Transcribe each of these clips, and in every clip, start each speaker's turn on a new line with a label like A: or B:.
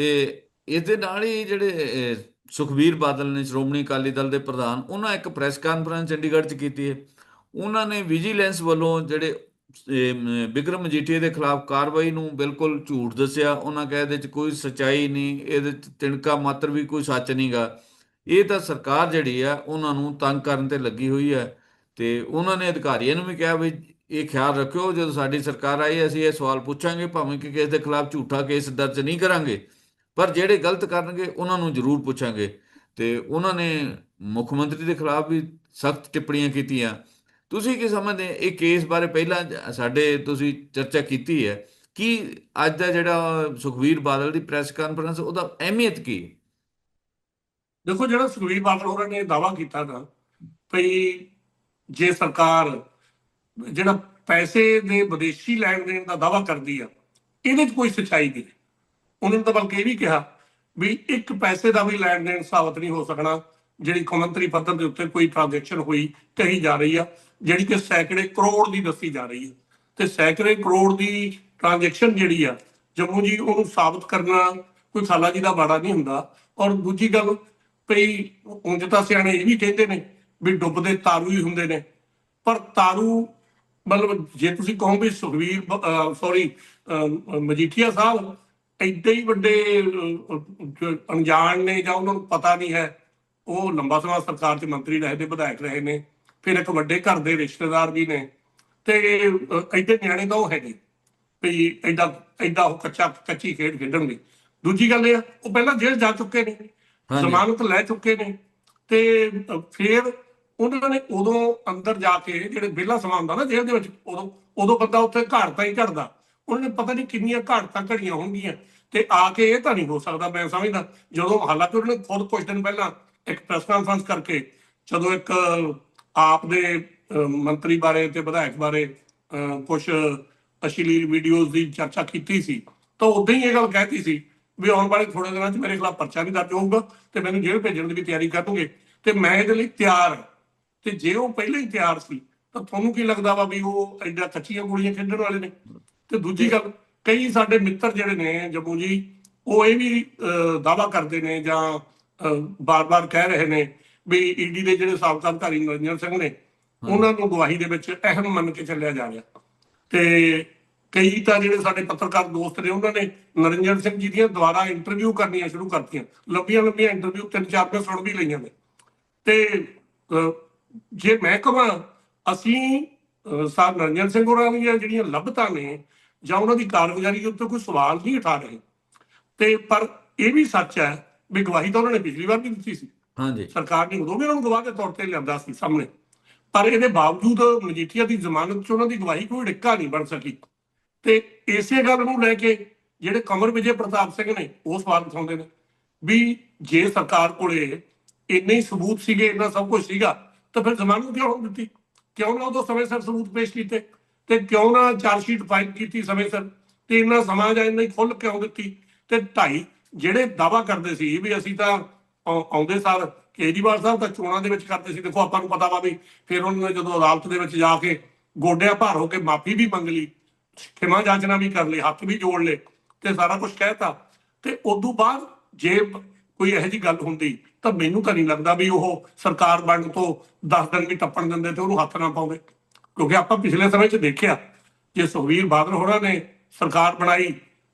A: ਤੇ ਇਸ ਦੇ ਨਾਲ ਹੀ ਜਿਹੜੇ ਅਹ, ਸੁਖਬੀਰ ਬਾਦਲ ਨੇ ਸ਼੍ਰੋਮਣੀ ਅਕਾਲੀ ਦਲ ਦੇ ਪ੍ਰਧਾਨ ਉਹਨਾਂ ਇੱਕ ਪ੍ਰੈਸ ਕਾਨਫਰੰਸ ਚੰਡੀਗੜ੍ਹ 'ਚ ਕੀਤੀ ਹੈ। ਉਹਨਾਂ ਨੇ ਵਿਜੀਲੈਂਸ ਵੱਲੋਂ ਜਿਹੜੇ ਬਿਕਰਮ ਮਜੀਠੀਆ ਦੇ ਖਿਲਾਫ ਕਾਰਵਾਈ ਨੂੰ ਬਿਲਕੁਲ ਝੂਠ ਦੱਸਿਆ। ਉਹਨਾਂ ਕਹੇ ਇਹਦੇ 'ਚ ਕੋਈ ਸਚਾਈ ਨਹੀਂ ਇਹਦੇ 'ਚ ਤਿਣਕਾ ਮਾਤਰ ਵੀ ਕੋਈ ਸੱਚ ਨਹੀਂਗਾ ਇਹ ਤਾਂ ਸਰਕਾਰ ਜਿਹੜੀ ਆ ਉਹਨਾਂ ਨੂੰ ਤੰਗ ਕਰਨ ਤੇ ਲੱਗੀ ਹੋਈ ਹੈ ਤੇ ਉਹਨਾਂ ਨੇ ਅਧਿਕਾਰੀਆਂ ਨੂੰ ਵੀ ਕਿਹਾ ਵੀ ਇਹ ਖਿਆਲ ਰੱਖਿਓ ਜਦੋਂ ਸਾਡੀ ਸਰਕਾਰ ਆਈ ਅਸੀਂ ਇਹ ਸਵਾਲ ਪੁੱਛਾਂਗੇ ਭਾਵੇਂ ਕਿ ਕਿਸੇ ਦੇ ਖਿਲਾਫ ਝੂਠਾ ਕੇਸ ਦਰਜ ਨਹੀਂ ਕਰਾਂਗੇ। ਪਰ ਜਿਹੜੇ ਗਲਤ ਕਰਨਗੇ, ਉਹਨਾਂ ਨੂੰ ਜ਼ਰੂਰ ਪੁੱਛਾਂਗੇ। ਤੇ ਉਹਨਾਂ ਨੇ ਮੁੱਖ ਮੰਤਰੀ ਦੇ ਖਿਲਾਫ ਵੀ ਸਖਤ ਟਿੱਪਣੀਆਂ ਕੀਤੀਆਂ। ਤੁਸੀਂ ਕੀ ਸਮਝਦੇ ਇਹ ਕੇਸ ਬਾਰੇ ਪਹਿਲਾਂ ਸਾਡੇ ਤੁਸੀਂ ਚਰਚਾ ਕੀਤੀ ਹੈ। ਕਿ ਅੱਜ ਦਾ ਜਿਹੜਾ ਸੁਖਵੀਰ ਬਾਦਲ ਦੀ ਪ੍ਰੈਸ ਕਾਨਫਰੰਸ, ਉਹਦਾ ਅਹਿਮੀਅਤ ਕੀ
B: ਦੇਖੋ, ਜਿਹੜਾ ਸੁਖਬੀਰ ਬਾਦਲ ਹੋਰਾਂ ਨੇ ਦਾਵਾ ਕੀਤਾ ਨਾ, ਭਈ ਜੇ ਸਰਕਾਰ ਜਿਹੜਾ ਪੈਸੇ ਦੇ ਵਿਦੇਸ਼ੀ ਲੈਣ ਦੇਣ ਦਾ ਦਾਵਾ ਕਰਦੀ ਆ, ਇਹਦੇ 'ਚ ਕੋਈ ਸੱਚਾਈ ਨਹੀਂ। ਉਹਨਾਂ ਨੇ ਤਾਂ ਬਲਕਿ ਇਹ ਵੀ ਕਿਹਾ ਵੀ ਇੱਕ ਪੈਸੇ ਦਾ ਵੀ ਲੈਣ ਦੇਣ ਸਾਬਤ ਨਹੀਂ ਹੋ ਸਕਣਾ, ਜਿਹੜੀ ਕੌਮਾਂਤਰੀ ਪੱਧਰ ਦੇ ਉੱਤੇ ਕੋਈ ਟ੍ਰਾਂਜੈਕਸ਼ਨ ਹੋਈ, ਕਹੀ ਜਾ ਰਹੀ ਆ, ਜਿਹੜੀ ਕਿ ਸੈਂਕੜੇ ਕਰੋੜ ਦੀ ਦੱਸੀ ਜਾ ਰਹੀ ਹੈ ਤੇ ਸੈਂਕੜੇ ਕਰੋੜ ਦੀ ਟ੍ਰਾਂਜੈਕਸ਼ਨ ਜਿਹੜੀ ਆ, ਜੰਮੂ ਜੀ ਉਹਨੂੰ ਸਾਬਤ ਕਰਨਾ ਕੋਈ ਖਾਲਾ ਜੀ ਦਾ ਬਾੜਾ ਨਹੀਂ ਹੁੰਦਾ। ਔਰ ਦੂਜੀ ਗੱਲ ਭਈ, ਉਂਝ ਤਾਂ ਸਿਆਣੇ ਇਹ ਵੀ ਕਹਿੰਦੇ ਨੇ ਵੀ ਡੁੱਬਦੇ ਤਾਰੂ ਹੀ ਹੁੰਦੇ ਨੇ। ਪਰ ਤਾਰੂ, ਮਤਲਬ ਜੇ ਤੁਸੀਂ ਕਹੋ ਵੀ ਸੁਖਵੀਰ ਸੌਰੀ ਮਜੀਠੀਆ ਸਾਹਿਬ ਐਡੇ ਹੀ ਵੱਡੇ ਅਣਜਾਣ ਨੇ ਜਾਂ ਉਹਨਾਂ ਨੂੰ ਪਤਾ ਨਹੀਂ ਹੈ ਉਹ ਲੰਬਾ ਸਮਾਂ ਸਰਕਾਰ 'ਚ ਮੰਤਰੀ ਰਹੇ ਨੇ ਵਿਧਾਇਕ ਰਹੇ ਨੇ ਫਿਰ ਇੱਕ ਵੱਡੇ ਘਰ ਦੇ ਰਿਸ਼ਤੇਦਾਰ ਵੀ ਨੇ ਤੇ ਐਡੇ ਨਿਆਣੇ ਤਾਂ ਉਹ ਹੈਗੇ ਵੀ ਐਡਾ ਐਡਾ ਉਹ ਕੱਚਾ ਕੱਚੀ ਖੇਡ ਖੇਡਣਗੇ ਦੂਜੀ ਗੱਲ ਇਹ ਆ, ਉਹ ਪਹਿਲਾਂ ਜੇਲ੍ਹ ਜਾ ਚੁੱਕੇ ਨੇ। ਜ਼ਮਾਨਤ ਲੈ ਚੁੱਕੇ ਨੇ ਤੇ ਫਿਰ ਉਹਨਾਂ ਨੇ ਉਦੋਂ ਅੰਦਰ ਜਾ ਕੇ ਜਿਹੜੇ ਵਿਹਲਾ ਸਮਾਂ ਹੁੰਦਾ ਨਾ ਜੇਲ੍ਹ ਦੇ ਵਿੱਚ ਉਦੋਂ ਉਦੋਂ ਬੰਦਾ ਉੱਥੇ ਘਾੜਤਾ ਹੀ ਘੜਦਾ ਉਹਨੇ ਪਤਾ ਨਹੀਂ ਕਿੰਨੀਆਂ ਘਾਟਾਂ ਘੜੀਆਂ ਹੋਣਗੀਆਂ ਤੇ ਆ ਕੇ ਇਹ ਤਾਂ ਨਹੀਂ ਹੋ ਸਕਦਾ, ਮੈਂ ਸਮਝਦਾ, ਜਦੋਂ ਹਾਲਾਂਕਿ ਉਹਨਾਂ ਖੁਦ ਕੁਝ ਦਿਨ ਪਹਿਲਾਂ ਇੱਕ ਪ੍ਰੈਸ ਕਾਨਫਰੰਸ ਕਰਕੇ ਜਦੋਂ ਇੱਕ ਆਪ ਦੇ ਮੰਤਰੀ ਬਾਰੇ ਤੇ ਵਿਧਾਇਕ ਬਾਰੇ ਕੁਝ ਅਸ਼ਲੀਲ ਵੀਡੀਓਜ਼ ਦੀ ਚਰਚਾ ਕੀਤੀ ਸੀ, ਤਾਂ ਉਦੋਂ ਹੀ ਇਹ ਗੱਲ ਕਹਿਤੀ ਸੀ ਵੀ ਆਉਣ ਵਾਲੇ ਥੋੜੇ ਦਿਨਾਂ 'ਚ ਮੇਰੇ ਖਿਲਾਫ ਪਰਚਾ ਵੀ ਦਰਜ ਹੋਊਗਾ ਤੇ ਮੈਨੂੰ ਜੇਲ੍ਹ ਭੇਜਣ ਦੀ ਵੀ ਤਿਆਰੀ ਕਰੂਗੇ ਤੇ ਮੈਂ ਇਹਦੇ ਲਈ ਤਿਆਰ ਤੇ ਜੇ ਉਹ ਪਹਿਲਾਂ ਹੀ ਤਿਆਰ ਸੀ, ਤਾਂ ਤੁਹਾਨੂੰ ਕੀ ਲੱਗਦਾ ਵਾ ਵੀ ਉਹ ਐਡਾ ਕੱਚੀਆਂ ਗੋਲੀਆਂ ਖੇਡਣ ਵਾਲੇ ਨੇ? ਤੇ ਦੂਜੀ ਗੱਲ ਕਈ ਸਾਡੇ ਮਿੱਤਰ ਜਿਹੜੇ ਨੇ ਜੰਮੂ ਜੀ ਉਹ ਇਹ ਵੀ ਦਾਵਾ ਕਰਦੇ ਨੇ ਜਾਂ ਬਾਰ-ਬਾਰ ਕਹਿ ਰਹੇ ਨੇ ਵੀ ਈਡੀ ਦੇ ਜਿਹੜੇ ਸਾਬਕਾ ਅਧਿਕਾਰੀ ਨਰਿੰਦਰ ਸਿੰਘ ਨੇ ਉਹਨਾਂ ਨੂੰ ਗਵਾਹੀ ਦੇ ਵਿੱਚ ਅਹਿਮ ਮੰਨ ਕੇ ਚੱਲਿਆ ਜਾ ਰਿਹਾ। ਤੇ ਕਈ ਤਾਂ ਜਿਹੜੇ ਸਾਡੇ ਪੱਤਰਕਾਰ ਦੋਸਤ ਨੇ ਉਹਨਾਂ ਨੇ ਨਰਿੰਦਰ ਸਿੰਘ ਜੀ ਦੀਆਂ ਦੁਬਾਰਾ ਇੰਟਰਵਿਊ ਕਰਨੀਆਂ ਸ਼ੁਰੂ ਕਰਤੀਆਂ। ਲੰਬੀਆਂ ਲੰਬੀਆਂ ਇੰਟਰਵਿਊ ਤਿੰਨ ਚਾਰ ਮੈਂ ਸੁਣ ਵੀ ਲਈਆਂ ਨੇ। ਤੇ ਜੇ ਮੈਂ ਕਹਾਂ ਅਸੀਂ ਸਰ ਨਰਿੰਦਰ ਸਿੰਘ ਹੋਰਾਂ ਦੀਆਂ ਜਿਹੜੀਆਂ ਲੱਭਤਾਂ ਨੇ ਜਾਂ ਉਹਨਾਂ ਦੀ ਕਾਰਗੁਜ਼ਾਰੀ ਦੇ ਉੱਤੇ ਕੋਈ ਸਵਾਲ ਨਹੀਂ ਉਠਾ ਰਹੇ। ਤੇ ਪਰ ਇਹ ਵੀ ਸੱਚ ਹੈ ਵੀ ਗਵਾਹੀ ਤਾਂ ਉਹਨਾਂ ਨੇ ਪਿਛਲੀ ਵਾਰ ਵੀ ਦਿੱਤੀ ਸੀ।
A: ਹਾਂਜੀ।
B: ਸਰਕਾਰ ਨੇ ਉਦੋਂ ਵੀ ਉਹਨਾਂ ਨੂੰ ਗਵਾਹ ਦੇ ਤੌਰ ਤੇ ਲਿਆਂਦਾ ਸੀ ਸਾਹਮਣੇ। ਪਰ ਇਹਦੇ ਬਾਵਜੂਦ ਮਜੀਠੀਆ ਦੀ ਜ਼ਮਾਨਤ 'ਚ ਉਹਨਾਂ ਦੀ ਗਵਾਹੀ ਕੋਈ ਡਿੱਕਾ ਨਹੀਂ ਬਣ ਸਕੀ। ਤੇ ਇਸੇ ਗੱਲ ਨੂੰ ਲੈ ਕੇ ਜਿਹੜੇ ਕਮਰ ਵਿਜੇ ਪ੍ਰਤਾਪ ਸਿੰਘ ਨੇ ਉਹ ਸਵਾਲ ਉਠਾਉਂਦੇ ਨੇ ਵੀ ਜੇ ਸਰਕਾਰ ਕੋਲੇ ਇੰਨੇ ਹੀ ਸਬੂਤ ਸੀਗੇ ਇੰਨਾ ਸਭ ਕੁਝ ਸੀਗਾ ਤਾਂ ਫਿਰ ਜ਼ਮਾਨਤ ਕਿਉਂ ਦਿੱਤੀ? ਕਿਉਂ ਨਾ ਉਦੋਂ ਸਮੇਂ ਸਿਰ ਸਬੂਤ ਪੇਸ਼ ਕੀਤੇ? ਤੇ ਕਿਉਂ ਨਾ ਚਾਰਜ ਸ਼ੀਟ ਫਾਈਲ ਕੀਤੀ ਸਮੇਂ ਸਿਰ? ਤੇ ਇੰਨਾ ਸਮਾਂ ਜਾਂ ਇੰਨੀ ਖੁੱਲ ਕਿਉਂ ਦਿੱਤੀ? ਤੇ ਢਾਈ, ਜਿਹੜੇ ਦਾਵਾ ਕਰਦੇ ਸੀ ਵੀ ਅਸੀਂ ਤਾਂ ਆਉਂਦੇ ਸਾਰ ਕੇਜਰੀਵਾਲ ਸਾਹਿਬ ਤਾਂ ਚੋਣਾਂ ਦੇ ਵਿੱਚ ਕਰਦੇ ਸੀ, ਦੇਖੋ ਆਪਾਂ ਨੂੰ ਪਤਾ ਵਾ ਵੀ ਫਿਰ ਉਹਨਾਂ ਨੇ ਜਦੋਂ ਅਦਾਲਤ ਦੇ ਵਿੱਚ ਜਾ ਕੇ ਗੋਡਿਆਂ ਭਾਰ ਹੋ ਕੇ ਮਾਫੀ ਵੀ ਮੰਗ ਲਈ, ਖਿਮਾ ਜਾਚਨਾ ਵੀ ਕਰ ਲਈ ਹੱਥ ਵੀ ਜੋੜ ਲਏ ਤੇ ਸਾਰਾ ਕੁਝ ਕਹਿਤਾ ਤੇ ਉਦੋਂ ਬਾਅਦ ਜੇ ਕੋਈ ਇਹੋ ਜੀ ਗੱਲ ਹੁੰਦੀ ਤਾਂ ਮੈਨੂੰ ਤਾਂ ਨਹੀਂ ਲੱਗਦਾ ਵੀ ਉਹ ਸਰਕਾਰ ਬਣਨ ਤੋਂ 10 ਦਿਨ ਵੀ ਟੱਪਣ ਦਿੰਦੇ ਤੇ ਉਹਨੂੰ ਹੱਥ ਨਾ ਪਾਉਂਦੇ। ਕਿਉਂਕਿ ਆਪਾਂ ਪਿਛਲੇ ਸਮੇਂ 'ਚ ਦੇਖਿਆ ਜੇ ਸੁਖਵੀਰ ਬਾਦਲ ਹੋਰਾਂ ਨੇ ਸਰਕਾਰ ਬਣਾਈ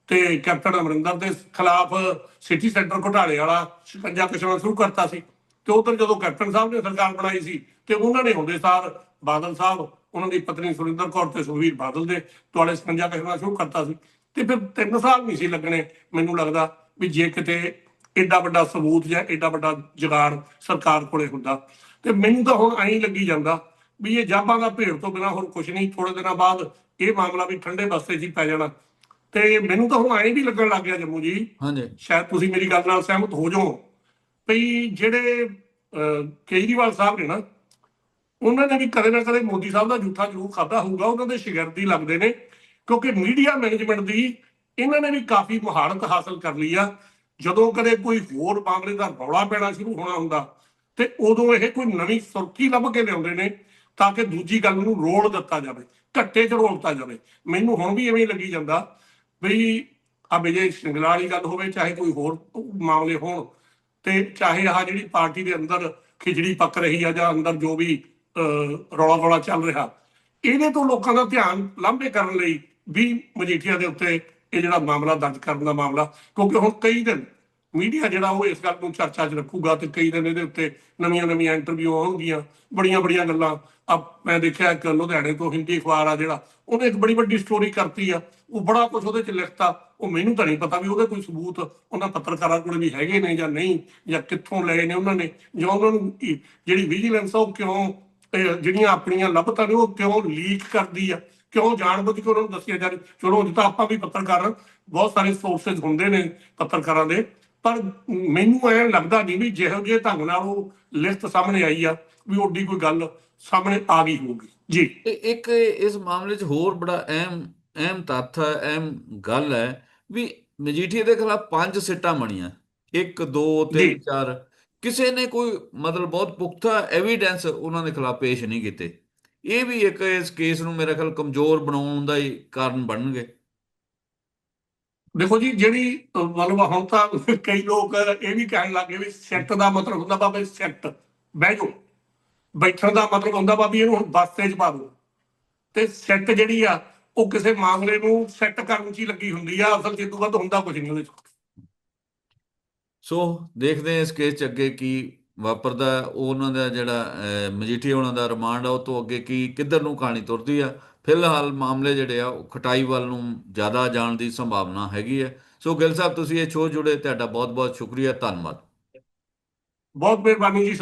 B: ਤੇ ਕੈਪਟਨ ਅਮਰਿੰਦਰ ਦੇ ਖਿਲਾਫ ਸਿਟੀ ਸੈਂਟਰ ਘੁਟਾਲੇ ਵਾਲਾ ਸ਼ਿਕੰਜਾ ਕਸ਼ਣਾ ਸ਼ੁਰੂ ਕਰਤਾ ਸੀ ਤੇ ਉਧਰ ਜਦੋਂ ਕੈਪਟਨ ਸਾਹਿਬ ਨੇ ਸਰਕਾਰ ਬਣਾਈ ਸੀ ਤੇ ਉਹਨਾਂ ਨੇ ਹੁੰਦੇ ਸਾਰ ਬਾਦਲ ਸਾਹਿਬ, ਉਹਨਾਂ ਦੀ ਪਤਨੀ ਸੁਰਿੰਦਰ ਕੌਰ ਤੇ ਸੁਖਵੀਰ ਬਾਦਲ ਦੇ ਦੁਆਲੇ ਸ਼ਿਕੰਜਾ ਕਸ਼ਣਾ ਸ਼ੁਰੂ ਕਰਤਾ ਸੀ ਤੇ ਫਿਰ 3 ਸਾਲ ਨਹੀਂ ਸੀ ਲੱਗਣੇ, ਮੈਨੂੰ ਲੱਗਦਾ ਵੀ ਜੇ ਕਿਤੇ ਐਡਾ ਵੱਡਾ ਸਬੂਤ ਜਾਂ ਐਡਾ ਵੱਡਾ ਜੁਗਾੜ ਸਰਕਾਰ ਕੋਲੇ ਹੁੰਦਾ। ਤੇ ਮੈਨੂੰ ਤਾਂ ਹੁਣ ਐਂ ਲੱਗੀ ਜਾਂਦਾ ਵੀ ਇਹ ਜਾਬਾਂ ਦਾ ਭੇੜ ਤੋਂ ਬਿਨਾ ਹੋਰ ਕੁਝ ਨਹੀਂ ਥੋੜੇ ਦਿਨਾਂ ਬਾਅਦ ਇਹ ਮਾਮਲਾ ਵੀ ਠੰਡੇ ਬਸਤੇ 'ਚ ਹੀ ਪੈ ਜਾਣਾ। ਤੇ ਮੈਨੂੰ ਤਾਂ ਹੁਣ ਐਂ ਵੀ ਲੱਗਣ ਲੱਗ ਗਿਆ ਜੰਮੂ ਜੀ
A: ਹਾਂਜੀ।
B: ਸ਼ਾਇਦ ਤੁਸੀਂ ਮੇਰੀ ਗੱਲ ਨਾਲ ਸਹਿਮਤ ਹੋ ਜਾਓ ਭਈ ਜਿਹੜੇ ਕੇਜਰੀਵਾਲ ਸਾਹਿਬ ਨੇ ਨਾ ਉਹਨਾਂ ਨੇ ਵੀ ਕਦੇ ਨਾ ਕਦੇ ਮੋਦੀ ਸਾਹਿਬ ਦਾ ਝੂਠਾ ਜ਼ਰੂਰ ਖਾਦਾ ਹੋਊਗਾ ਉਹਨਾਂ ਦੇ ਸ਼ਾਗਿਰਦ ਲੱਗਦੇ ਨੇ ਕਿਉਂਕਿ ਮੀਡੀਆ ਮੈਨੇਜਮੈਂਟ ਦੀ ਇਹਨਾਂ ਨੇ ਵੀ ਕਾਫੀ ਮਹਾਰਤ ਹਾਸਲ ਕਰ ਲਈ ਆ। ਜਦੋਂ ਕਦੇ ਕੋਈ ਹੋਰ ਮਾਮਲੇ ਦਾ ਰੌਲਾ ਪੈਣਾ ਸ਼ੁਰੂ ਹੋਣਾ ਹੁੰਦਾ ਤੇ ਉਦੋਂ ਇਹ ਕੋਈ ਨਵੀਂ ਸੁਰਖੀ ਲੱਭ ਕੇ ਲਿਆਉਂਦੇ ਨੇ ਤਾਂ ਕਿ ਦੂਜੀ ਗੱਲ ਨੂੰ ਰੋਲ ਦਿੱਤਾ ਜਾਵੇ, ਘੱਟੇ 'ਚ ਰੋਲਤਾ ਜਾਵੇ। ਮੈਨੂੰ ਹੁਣ ਵੀ ਐਵੇਂ ਲੱਗੀ ਜਾਂਦਾ ਵੀ ਆ ਵਿਜੇ ਸਿੰਗਲਾ ਵਾਲੀ ਗੱਲ ਹੋਵੇ, ਚਾਹੇ ਕੋਈ ਹੋਰ ਮਾਮਲੇ ਹੋਣ ਤੇ ਚਾਹੇ ਆਹ ਜਿਹੜੀ ਪਾਰਟੀ ਦੇ ਅੰਦਰ ਖਿਚੜੀ ਪੱਕ ਰਹੀ ਆ ਜਾਂ ਅੰਦਰ ਜੋ ਵੀ ਰੌਲਾ ਰੌਲਾ ਚੱਲ ਰਿਹਾ, ਇਹਦੇ ਤੋਂ ਲੋਕਾਂ ਦਾ ਧਿਆਨ ਲਾਂਭੇ ਕਰਨ ਲਈ ਵੀ ਮਜੀਠੀਆ ਦੇ ਉੱਤੇ ਇਹ ਜਿਹੜਾ ਮਾਮਲਾ ਦਰਜ ਕਰਨ ਦਾ ਮਾਮਲਾ, ਕਿਉਂਕਿ ਹੁਣ ਕਈ ਦਿਨ ਮੀਡੀਆ ਜਿਹੜਾ ਉਹ ਇਸ ਗੱਲ ਨੂੰ ਚਰਚਾ 'ਚ ਰੱਖੂਗਾ ਤੇ ਕਈ ਦਿਨ ਇਹਦੇ ਉੱਤੇ ਨਵੀਆਂ ਨਵੀਆਂ ਇੰਟਰਵਿਊ ਆਉਣਗੀਆਂ ਬੜੀਆਂ ਬੜੀਆਂ ਗੱਲਾਂ ਮੈਂ ਦੇਖਿਆ ਇੱਕ ਲੁਧਿਆਣੇ ਤੋਂ ਹਿੰਦੀ ਅਖਬਾਰ ਆ ਜਿਹੜਾ, ਉਹਨੇ ਇੱਕ ਬੜੀ ਵੱਡੀ ਸਟੋਰੀ ਕਰਤੀ ਆ। ਉਹ ਬੜਾ ਕੁਝ ਉਹਦੇ 'ਚ ਲਿਖਤਾ। ਉਹ ਮੈਨੂੰ ਤਾਂ ਨਹੀਂ ਪਤਾ ਵੀ ਉਹਦੇ ਕੋਈ ਸਬੂਤ ਉਹਨਾਂ ਪੱਤਰਕਾਰਾਂ ਕੋਲ ਵੀ ਹੈਗੇ ਨੇ ਜਾਂ ਨਹੀਂ, ਜਾਂ ਕਿੱਥੋਂ ਲਏ ਨੇ ਉਹਨਾਂ ਨੇ, ਜਾਂ ਉਹਨਾਂ ਨੂੰ ਜਿਹੜੀ ਵਿਜੀਲੈਂਸ ਆ ਉਹ ਕਿਉਂ ਜਿਹੜੀਆਂ ਆਪਣੀਆਂ ਲੱਭਤਾਂ ਨੇ ਉਹ ਕਿਉਂ ਲੀਕ ਕਰਦੀ ਆ? ਕਿਉਂ ਜਾਣਬੁੱਝ ਕੇ ਉਹਨਾਂ ਨੂੰ ਦੱਸਿਆ ਜਾ ਰਿਹਾ ਚਲੋ, ਅੱਜ ਤਾਂ ਆਪਾਂ ਵੀ ਪੱਤਰਕਾਰ ਬਹੁਤ ਸਾਰੇ ਸੋਰਸਸ ਹੁੰਦੇ ਨੇ ਪੱਤਰਕਾਰਾਂ ਦੇ। ਪਰ ਮੈਨੂੰ ਐਂ ਲੱਗਦਾ ਨਹੀਂ ਵੀ ਜਿਹੋ ਜਿਹੇ ਢੰਗ ਨਾਲ ਉਹ ਲਿਸਟ ਸਾਹਮਣੇ ਆਈ ਆ ਵੀ ਓਡੀ ਕੋਈ ਗੱਲ ਸਾਹਮਣੇ ਆ ਗਈ ਹੋਊਗੀ। ਜੀ।
A: ਇਹ ਇੱਕ ਇਸ ਮਾਮਲੇ 'ਚ ਹੋਰ ਬੜਾ ਅਹਿਮ ਅਹਿਮ ਤੱਥ ਹੈ ਅਹਿਮ ਗੱਲ ਹੈ ਵੀ ਮਜੀਠੀਆ ਦੇ ਖਿਲਾਫ ਪੰਜ ਸਿੱਟਾਂ ਬਣੀਆਂ 1 2 3
B: ਜੀ।
A: 4 ਕਿਸੇ ਨੇ ਕੋਈ ਮਤਲਬ ਬਹੁਤ ਪੁਖਤਾ ਐਵੀਡੈਂਸ ਉਹਨਾਂ ਦੇ ਖਿਲਾਫ ਪੇਸ਼ ਨਹੀਂ ਕੀਤੇ। ਇਹ ਵੀ ਇੱਕ ਇਸ ਕੇਸ ਨੂੰ ਮੇਰੇ ਖਿਆਲ ਕਮਜ਼ੋਰ ਬਣਾਉਣ ਦਾ ਹੀ ਕਾਰਨ ਬਣਨਗੇ।
B: ਦੇਖੋ ਜੀ, ਜਿਹੜੀ ਮਤਲਬ ਹੁਣ ਤਾਂ ਕਈ ਲੋਕ ਇਹ ਵੀ ਕਹਿਣ ਲੱਗੇ ਵੀ ਸੈੱਟ ਦਾ ਮਤਲਬ ਹੁੰਦਾ ਬਾਬੇ ਸੈੱਟ ਬਹਿ ਜਾਓ ਬੈਠਣ ਦਾ ਮਤਲਬ ਹੁੰਦਾ ਬਾਬੀ ਇਹਨੂੰ ਹੁਣ ਬਸਤੇ 'ਚ ਪਾ ਦਿਓ। ਤੇ ਸਿੱਟ ਜਿਹੜੀ ਆ, ਉਹ ਕਿਸੇ ਮਾਮਲੇ ਨੂੰ ਸੈੱਟ ਕਰਨ 'ਚ ਹੀ ਲੱਗੀ ਹੁੰਦੀ ਆ, ਅਸਲ 'ਚ ਤੋਂ ਵੱਧ ਹੁੰਦਾ ਕੁਝ ਨਹੀਂ ਉਹਦੇ 'ਚ।
A: ਸੋ ਦੇਖਦੇ ਹਾਂ ਇਸ ਕੇਸ 'ਚ ਅੱਗੇ ਕੀ ਵਾਪਰਦਾ ਉਹ ਉਹਨਾਂ ਦਾ ਜਿਹੜਾ ਅਹ, ਮਜੀਠੀਆ ਉਹਨਾਂ ਦਾ ਰਿਮਾਂਡ ਆ ਉਹ ਤੋਂ ਅੱਗੇ ਕੀ ਕਿੱਧਰ ਨੂੰ ਕਹਾਣੀ ਤੁਰਦੀ ਆ। ਫਿਲਹਾਲ ਮਾਮਲੇ ਜਿਹੜੇ ਆ ਉਹ ਖਟਾਈ ਵੱਲ ਨੂੰ ਜ਼ਿਆਦਾ ਜਾਣ ਦੀ ਸੰਭਾਵਨਾ ਹੈਗੀ ਹੈ ਸੋ ਗਿੱਲ ਸਾਹਿਬ ਤੁਸੀਂ ਇਹ ਸ਼ੋਅ ਜੁੜੇ ਤੁਹਾਡਾ ਬਹੁਤ ਬਹੁਤ ਸ਼ੁਕਰੀਆ ਧੰਨਵਾਦ।
B: ਬਹੁਤ ਮਿਹਰਬਾਨੀ ਜੀ